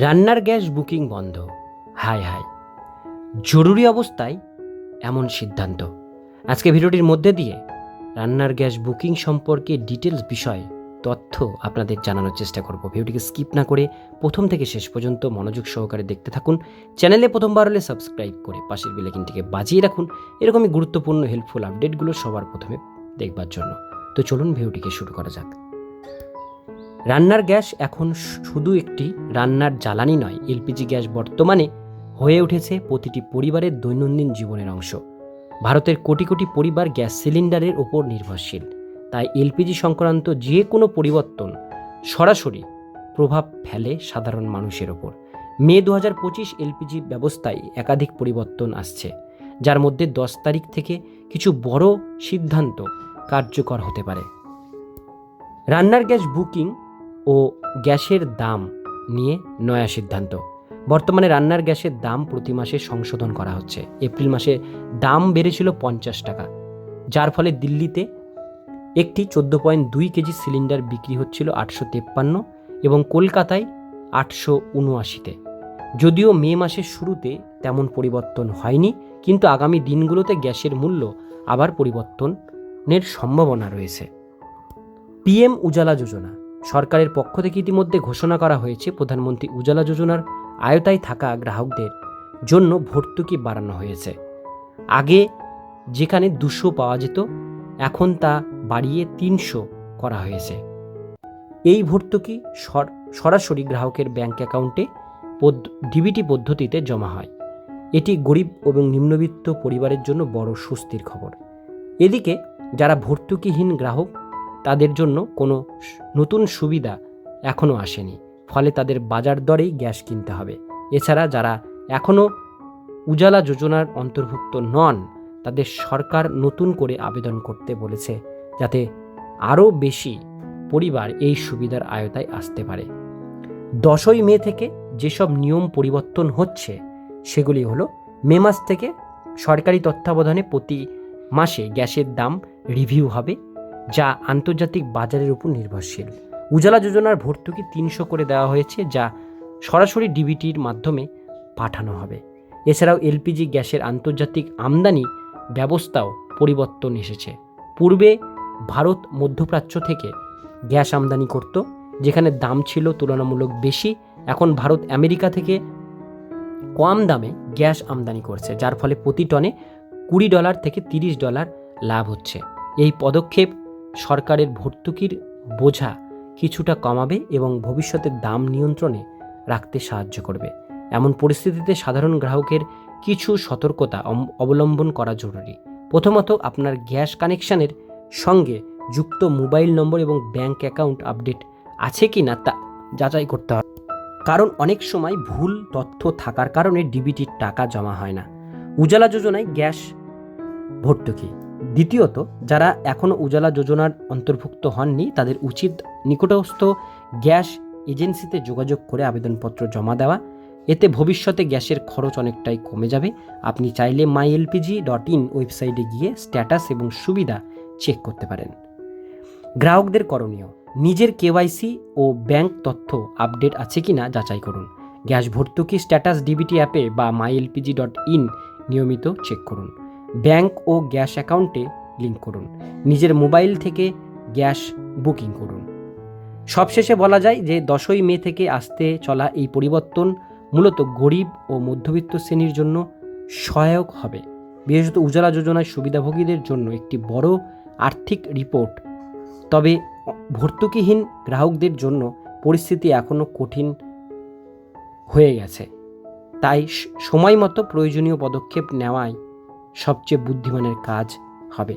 রান্নার gas booking বন্ধ। হায় হায় জরুরি অবস্থায় এমন সিদ্ধান্ত। আজকে ভিডিওটির মধ্যে দিয়ে রান্নার গ্যাস বুকিং সম্পর্কে ডিটেলস বিষয় তথ্য আপনাদের জানানোর চেষ্টা করব। ভিডিওটিকে স্কিপ না করে প্রথম থেকে শেষ পর্যন্ত মনোযোগ সহকারে দেখতে থাকুন। চ্যানেলে প্রথমবার হলে সাবস্ক্রাইব করে পাশের বেলাইকিনটিকে বাজিয়ে রাখুন। এরকমই গুরুত্বপূর্ণ হেল্পফুল আপডেটগুলো সবার প্রথমে দেখবার জন্য। তো চলুন ভিডিওটিকে শুরু করা যাক। রান্নার গ্যাস এখন শুধু একটি রান্নার জ্বালানি নয়, এলপিজি গ্যাস বর্তমানে হয়ে উঠেছে প্রতিটি পরিবারের দৈনন্দিন জীবনের অংশ। ভারতের কোটি কোটি পরিবার গ্যাস সিলিন্ডারের ওপর নির্ভরশীল। তাই এলপিজি সংক্রান্ত যে কোনো পরিবর্তন সরাসরি প্রভাব ফেলে সাধারণ মানুষের ওপর। মে দু হাজার পঁচিশ এলপিজি ব্যবস্থায় একাধিক পরিবর্তন আসছে, যার মধ্যে দশ তারিখ থেকে কিছু বড় সিদ্ধান্ত কার্যকর হতে পারে। রান্নার গ্যাস বুকিং ও গ্যাসের দাম নিয়ে নয়া সিদ্ধান্ত। বর্তমানে রান্নার গ্যাসের দাম প্রতি মাসে সংশোধন করা হচ্ছে। এপ্রিল মাসে দাম বেড়েছিল পঞ্চাশ টাকা, যার ফলে দিল্লিতে একটি চোদ্দ পয়েন্ট দুই কেজি সিলিন্ডার বিক্রি হচ্ছিল আটশো তেপ্পান্ন এবং কলকাতায় আটশো উনআশিতে। যদিও মে মাসের শুরুতে তেমন পরিবর্তন হয়নি, কিন্তু আগামী দিনগুলোতে গ্যাসের মূল্য আবার পরিবর্তনের সম্ভাবনা রয়েছে। পিএম উজালা যোজনা সরকারের পক্ষ থেকে ইতিমধ্যে ঘোষণা করা হয়েছে, প্রধানমন্ত্রী উজালা যোজনার আয়তায় থাকা গ্রাহকদের জন্য ভর্তুকি বাড়ানো হয়েছে। আগে যেখানে দুশো পাওয়া যেত, এখন তা বাড়িয়ে তিনশো করা হয়েছে। এই ভর্তুকি সরাসরি গ্রাহকের ব্যাংক অ্যাকাউন্টে ডিবিটি পদ্ধতিতে জমা হয়। এটি গরিব এবং নিম্নবিত্ত পরিবারের জন্য বড় স্বস্তির খবর। এদিকে যারা ভর্তুকিহীন গ্রাহক তাদের জন্য কোনো নতুন সুবিধা এখনও আসেনি। ফলে তাদের বাজার দরেই গ্যাস কিনতে হবে। এছাড়া যারা এখনও উজালা যোজনার অন্তর্ভুক্ত নন, তাদের সরকার নতুন করে আবেদন করতে বলেছে যাতে আরও বেশি পরিবার এই সুবিধার আয়তায় আসতে পারে। দশই মে থেকে যেসব নিয়ম পরিবর্তন হচ্ছে, সেগুলি হলো মে মাস থেকে সরকারি তত্ত্বাবধানে প্রতি মাসে গ্যাসের দাম রিভিউ হবে যা আন্তর্জাতিক বাজারের উপর নির্ভরশীল। উজালা যোজনার ভর্তুকি তিনশো করে দেওয়া হয়েছে, যা সরাসরি ডিবিটির মাধ্যমে পাঠানো হবে। এছাড়াও এলপিজি গ্যাসের আন্তর্জাতিক আমদানি ব্যবস্থাও পরিবর্তন এসেছে। পূর্বে ভারত মধ্যপ্রাচ্য থেকে গ্যাস আমদানি করত, যেখানে দাম ছিল তুলনামূলক বেশি, এখন ভারত আমেরিকা থেকে কম দামে গ্যাস আমদানি করছে, যার ফলে প্রতি টনে কুড়ি ডলার থেকে তিরিশ ডলার লাভ হচ্ছে। এই পদক্ষেপ সরকারের ভর্তুকির বোঝা কিছুটা কমাবে এবং ভবিষ্যতে দাম নিয়ন্ত্রণে রাখতে সাহায্য করবে। এমন পরিস্থিতিতে সাধারণ গ্রাহকের কিছু সতর্কতা অবলম্বন করা জরুরি। প্রথমত, আপনার গ্যাস কানেকশনের সঙ্গে যুক্ত মোবাইল নম্বর এবং ব্যাংক অ্যাকাউন্ট আপডেট আছে কি না তা যাচাই করতে হবে। কারণ অনেক সময় ভুল তথ্য থাকার কারণে ডিবিটির টাকা জমা হয় না। উজালা যোজনায় গ্যাস ভর্তুকি। দ্বিতীয়ত, যারা এখনও উজালা যোজনার অন্তর্ভুক্ত হননি, তাদের উচিত নিকটস্থ গ্যাস এজেন্সিতে যোগাযোগ করে আবেদনপত্র জমা দেওয়া। এতে ভবিষ্যতে গ্যাসের খরচ অনেকটাই কমে যাবে। আপনি চাইলে মাই এলপিজি ডট ইন ওয়েবসাইটে গিয়ে স্ট্যাটাস এবং সুবিধা চেক করতে পারেন। গ্রাহকদের করণীয়, নিজের কেওয়াইসি ও ব্যাংক তথ্য আপডেট আছে কিনা যাচাই করুন। গ্যাস ভর্তুকি স্ট্যাটাস ডিবিটি অ্যাপে বা মাই এলপিজি ডট ইন নিয়মিত চেক করুন। ব্যাংক ও গ্যাস অ্যাকাউন্টে লিঙ্ক করুন। নিজের মোবাইল থেকে গ্যাস বুকিং করুন। সবশেষে বলা যায় যে দশই মে থেকে আসতে চলা এই পরিবর্তন মূলত গরিব ও মধ্যবিত্ত শ্রেণির জন্য সহায়ক হবে। বিশেষত উজালা যোজনার সুবিধাভোগীদের জন্য একটি বড় আর্থিক রিপোর্ট। তবে ভর্তুকিহীন গ্রাহকদের জন্য পরিস্থিতি এখনও কঠিন হয়ে গেছে। তাই সময় মতো প্রয়োজনীয় পদক্ষেপ নেওয়াই সবচেয়ে বুদ্ধিমানের কাজ হবে।